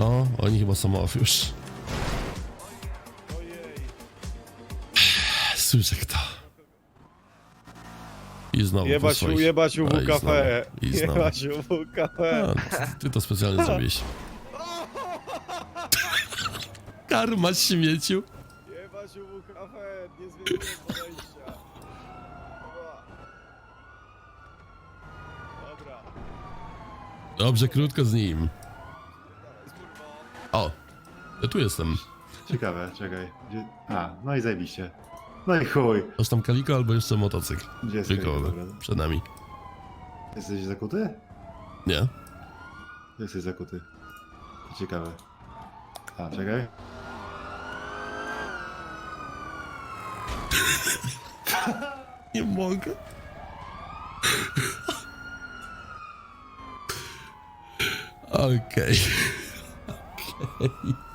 No, oni chyba są off już. Słyszę kto. I znowu po Jebać, swoich. jebać A, i znowu, I znowu. Jebać kafe. A, ty- to specjalnie zrobiłeś. Karma śmieciu. Jebać kafe. Nie zmieniłem podejścia. Dobra. Dobrze, krótko z nim. O, ja tu jestem. Ciekawe, czekaj. Gdzie... A, no i zajebiście. No i chuj. Masz tam kaliko albo jeszcze motocykl. Gdzie jest Dobra. przed nami. Jesteś zakuty? Nie? Jesteś zakuty. To ciekawe. A, czekaj. Nie mogę. Okej. aí.